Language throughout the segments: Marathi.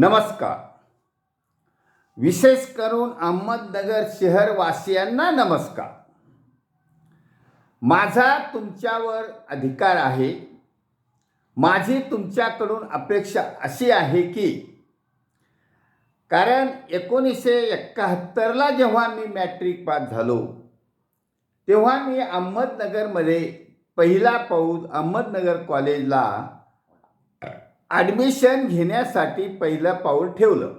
नमस्कार. विशेष करून अहमदनगर शहरवासियांना नमस्कार. माझा तुमच्यावर अधिकार आहे. माझी तुमच्याकडून अपेक्षा अशी आहे की कारण एकोणीसशे एकाहत्तरला जेव्हा मी मॅट्रिक पास झालो तेव्हा मी अहमदनगरमध्ये पहिला पाऊस अहमदनगर कॉलेजला ॲडमिशन घेण्यासाठी पहिलं पाऊल ठेवलं.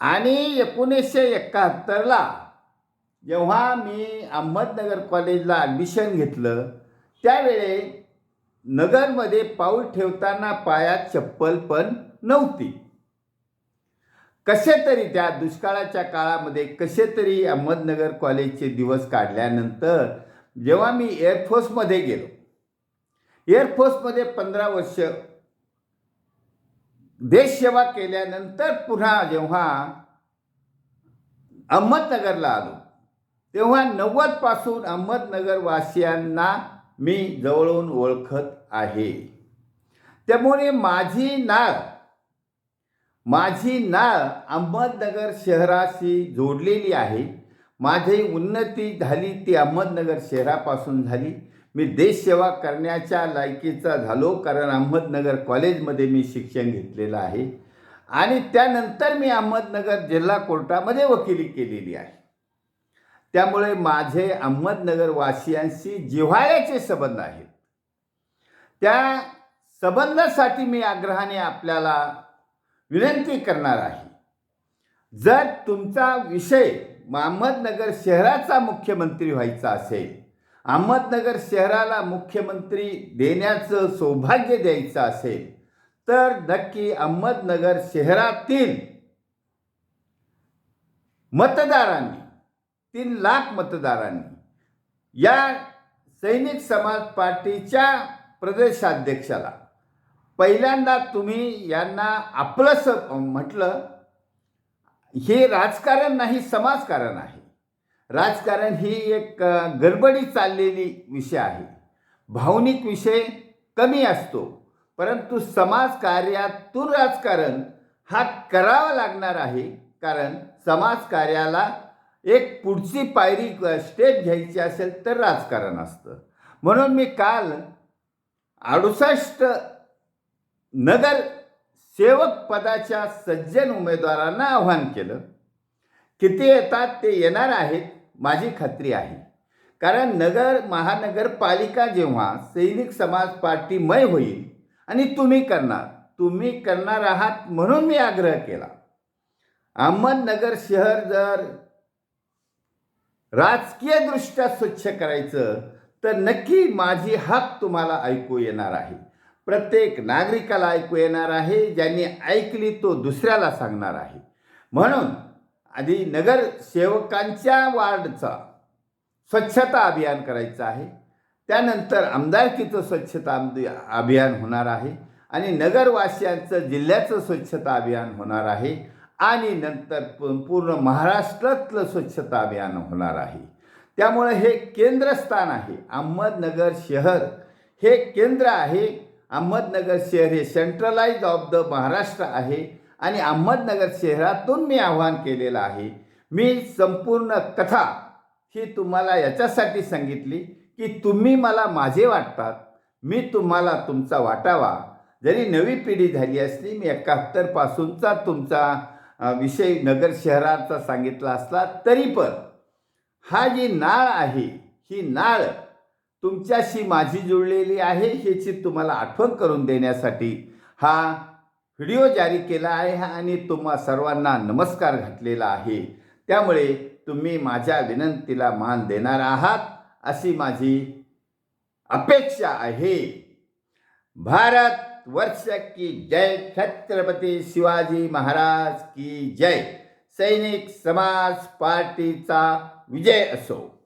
आणि एकोणीसशे एकाहत्तरला जेव्हा मी अहमदनगर कॉलेजला ॲडमिशन घेतलं त्यावेळे नगरमध्ये पाऊल ठेवताना पायात चप्पल पण नव्हती. कसे तरी त्या दुष्काळाच्या काळामध्ये कसे तरी अहमदनगर कॉलेजचे दिवस काढल्यानंतर जेव्हा मी एअरफोर्समध्ये गेलो एअरफोर्समध्ये पंधरा वर्ष देशसेवा केल्यानंतर पुन्हा जेव्हा अहमदनगरला आलो तेव्हा नव्वदपासून अहमदनगर वासियांना मी जवळून ओळखत आहे. त्यामुळे माझी नाळ माझी नाळ अहमदनगर शहराशी जोडलेली आहे. माझी उन्नती झाली ती अहमदनगर शहरापासून झाली. मी देशसेवा करण्याच्या लायकीचा झालो कारण अहमदनगर कॉलेजमध्ये मी शिक्षण घेतलेलं आहे. आणि त्यानंतर मी अहमदनगर जिल्हा कोर्टामध्ये वकिली केलेली आहे. त्यामुळे माझे अहमदनगर वासियांशी जिव्हाळ्याचे संबंध आहेत. त्या संबंधासाठी मी आग्रहाने आपल्याला विनंती करणार आहे. जर तुमचा विषय अहमदनगर शहराचा मुख्यमंत्री व्हायचा असेल अहमदनगर शहराला मुख्यमंत्री देण्याचं सौभाग्य द्यायचं असेल तर नक्की अहमदनगर शहरातील मतदारांनी तीन लाख मतदारांनी या सैनिक समाज पार्टीच्या प्रदेशाध्यक्षाला पहिल्यांदा तुम्ही यांना आपलंसं म्हटलं हे राजकारण नाही समाजकारण आहे. राजकारण ही एक गडबडीत चाललेली विषय आहे. भावनिक विषय कमी असतो परंतु समाजकार्यातून राजकारण हा करावा लागणार आहे कारण समाजकार्याला एक पुढची पायरी स्टेप घ्यायची असेल तर राजकारण असतं. म्हणून मी काल अडुसष्ट नगर सेवक पदाच्या सज्जन उमेदवारांना आव्हान केलं. किती येतात ते येणार आहेत माझी खात्री आहे. कारण नगर महानगरपालिका जेव्हा सैनिक समाज पार्टीमय होईल आणि तुम्ही करणार तुम्ही करणार आहात म्हणून मी आग्रह केला. अहमदनगर शहर जर राजकीयदृष्ट्या स्वच्छ करायचं तर नक्की माझी हाक तुम्हाला ऐकू येणार आहे. प्रत्येक नागरिकाला ऐकू येणार आहे ज्यांनी ऐकली तो दुसऱ्याला सांगणार आहे. म्हणून आधी नगरसेवकांच्या वार्डचा स्वच्छता अभियान करायचं आहे. त्यानंतर आमदारकीचं स्वच्छता अभियान होणार आहे आणि नगरवासियांचं जिल्ह्याचं स्वच्छता अभियान होणार आहे. आणि नंतर पूर्ण महाराष्ट्रातलं स्वच्छता अभियान होणार आहे. त्यामुळे हे केंद्रस्थान आहे. अहमदनगर शहर हे केंद्र आहे. अहमदनगर शहर हे सेंट्रलाइज ऑफ द महाराष्ट्र आहे. आणि अहमदनगर शहरातून मी आव्हान केलेलं आहे. मी संपूर्ण कथा ही तुम्हाला याच्यासाठी सांगितली की तुम्ही मला माझे वाटतात मी तुम्हाला तुमचा वाटावा. जरी नवी पिढी झाली असली मी एकाहत्तरपासूनचा तुमचा विषय नगर शहराचा सांगितला असला तरी पण हा जी नाळ आहे ही नाळ तुमच्याशी माझी जुळलेली आहे ह्याची तुम्हाला आठवण करून देण्यासाठी हा व्हिडिओ जारी केला आहे आणि तुम्हा सर्वांना नमस्कार घातलेला आहे. त्यामुळे तुम्ही माझ्या विनंतीला मान देणार आहात अशी माझी अपेक्षा आहे. भारत वर्ष की जय. छत्रपती शिवाजी महाराज की जय. सैनिक समाज पार्टीचा विजय असो.